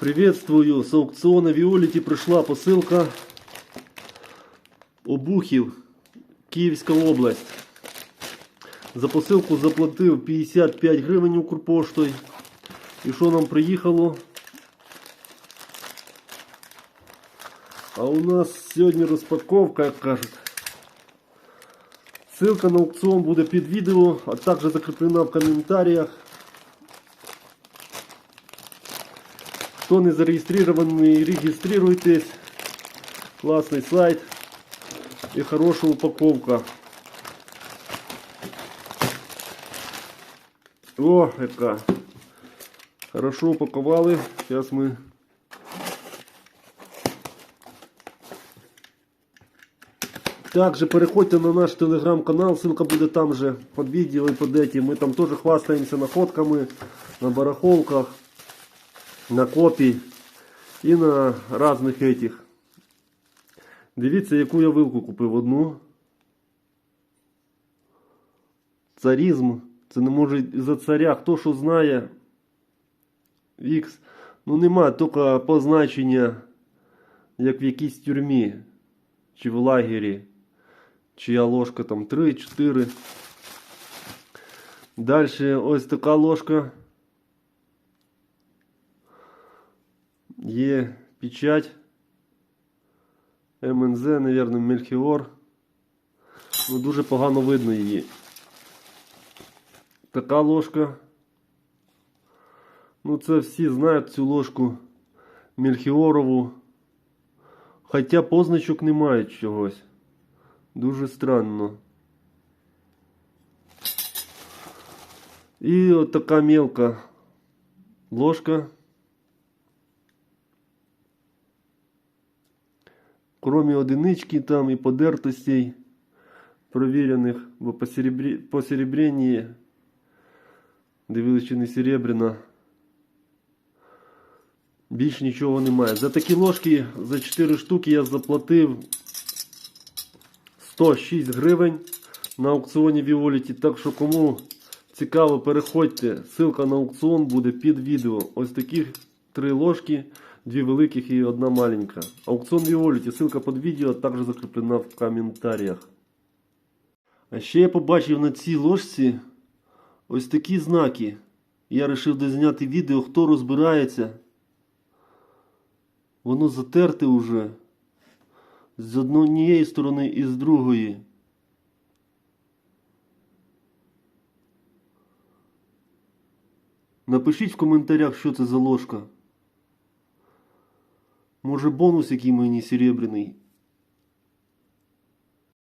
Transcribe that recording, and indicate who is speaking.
Speaker 1: Приветствую! С аукциона Виолити прийшла посилка Обухів, Київська область. За посилку заплатив 55 гривень Укрпоштою. І що нам приїхало? А у нас сьогодні розпаковка, як кажуть. Ссылка на аукціон буде під відео, а також закріплена в коментарях. Хто не зареєстрований, реєструйтесь. Класний сайт і хороша упаковка. О, яка. Хорошо упаковали. Зараз ми Также переходьте на наш телеграм-канал, ссылка буде там же под видео и под этим. Мы там тоже хвастаемся находками на барахолках, на копій і на разных этих. Дивіться, яку я вилку купив одну. Царізм. Це не може за царя. Хто що знає. Вікс. Ну нема, тільки позначення, як в якійсь тюрмі. Чи в лагері. Чия ложка там 3-4. Далі ось така ложка. Є печать. МНЗ, наверное, Мельхіор. Ну, дуже погано видно її. Така ложка. Ну, це всі знають цю ложку Мельхіорову. Хоча позначок немає чогось. Дуже странно. І от така мелка ложка. Кроме одинички там і подертостей провірених, бо по, серебрі... по серебрянні дивилися, чи не серебряна. Більш нічого немає. За такі ложки, за 4 штуки я заплатив 106 гривень на аукціоні Віоліті. Так що кому цікаво, переходьте. Ссылка на аукціон буде під відео. Ось таких три ложки, дві великих і одна маленька. Аукціон Віоліті, ссылка під відео, також закріплена в коментарях. А ще я побачив на цій ложці ось такі знаки. Я вирішив дозняти відео, хто розбирається. Воно затерте уже з однієї сторони і з другої. Напишіть в коментарях, що це за ложка. Може бонус який мені серебряний.